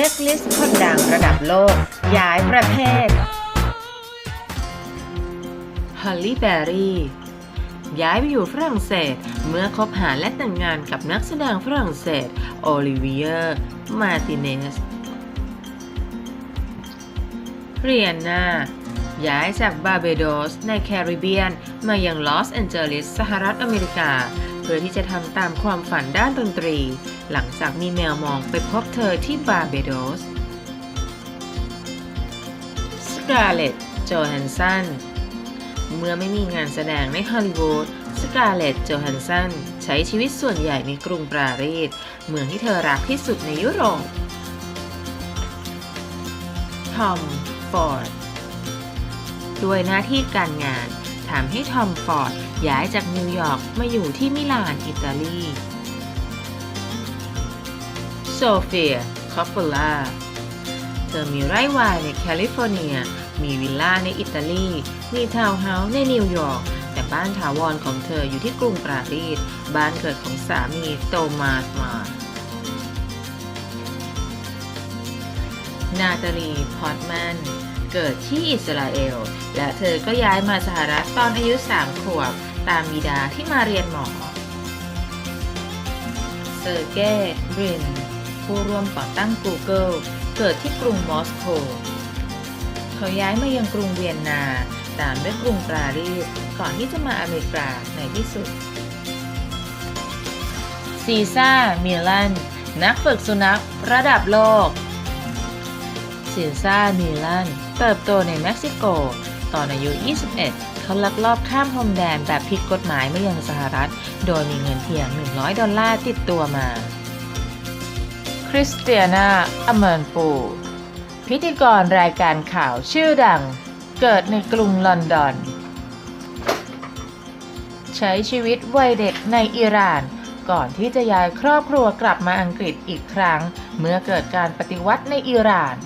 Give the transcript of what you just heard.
ช็คลิสต์คนดังระดับโลก ย้ายประเภทฮัลลี่แบรี่ย้ายไปอยู่ฝรั่งเศส เมื่อคบหาและแต่งงานกับนักแสดงฝรั่งเศส โอลิเวียร์ มาติเนส เรียนนาย้ายจากบาเบโดสในแคริบเบียน มายังลอสแอนเจลิสสหรัฐอเมริกา พื่อที่จะทำตามความฝันด้านดนตรี หลังจากมีแมวมองไปพบเธอที่บาร์เบโดสสกาเลตโจแฮนสันเมื่อไม่มีงานแสดงในฮอลลีวูดสกาเลตโจแฮนสันใช้ชีวิตส่วนใหญ่ในกรุงปารีสเมืองที่เธอรักที่สุดในยุโรปทอมฟอร์ดด้วยหน้าที่การงาน ทำให้ทอมฟอร์ดย้ายจากนิวยอร์กมาอยู่ที่มิลานอิตาลีโซเฟียคอปปูล่าเธอมีไร่วายในแคลิฟอร์เนีย มีวิลล่าในอิตาลี มีทาวน์เฮาส์ในนิวยอร์ก แต่บ้านถาวรของเธออยู่ที่กรุงปารีส บ้านเกิดของสามีโตมาสมานาตาลี พอตแมน เกิดที่อิสราเอล และเธอก็ย้ายมาสหรัฐตอนอายุ 3 ขวบ ตามบิดาที่มาเรียนหมอ เซอร์เกย์บริน ผู้ร่วมก่อตั้ง Google เกิดที่กรุงมอสโก เขาย้ายมายังกรุงเวียนนา ตามด้วยกรุงปารีส ก่อนที่จะมาอเมริกาในที่สุด ซีซ่ามิลันนักฝึกสุนัขระดับโลก ซิลซ่ามิลันเติบโตในเม็กซิโก ตอนอายุ 21 เขาลักลอบข้ามพรมแดนแบบผิดกฎหมายมายังสหรัฐ โดยมีเงินเพียง 100 ดอลลาร์ติดตัวมา คริสเตียนาอเมนปู พิธีกรรายการข่าวชื่อดัง เกิดในกรุงลอนดอน ใช้ชีวิตวัยเด็กในอิหร่านก่อนที่จะย้ายครอบครัวกลับมาอังกฤษอีกครั้ง เมื่อเกิดการปฏิวัติในอิหร่าน